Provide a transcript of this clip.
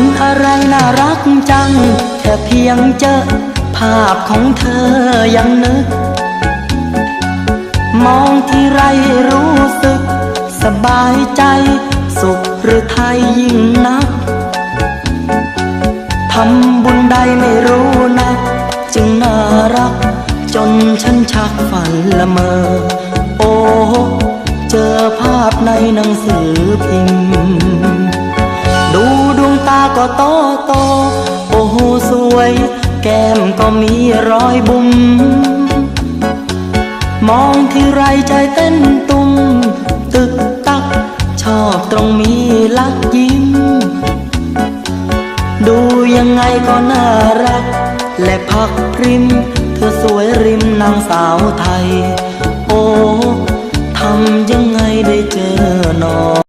นอะไรน่ารักจัง แค่เพียงเจอ ภาพของเธอยังนึก มองที่ไรรู้สึก สบายใจ สุขหรือไทยยิ่งนักทำบุญใดไม่รู้นะจึงน่ารัก จนฉันชักฝันละเมอ โอ้ เจอภาพในหนังสือพิมพ์ ก็โตโต โอ้โหสวย แก้มก็มีรอยบุ๋มมองที่ไรใจเต้นตุ้มตึกตัก ชอบตรงมีลักยิ้ม ดูยังไงก็น่ารัก และพักริม เธอสวยริมนางสาวไทย โอ้ทำยังไงได้เจอหนอ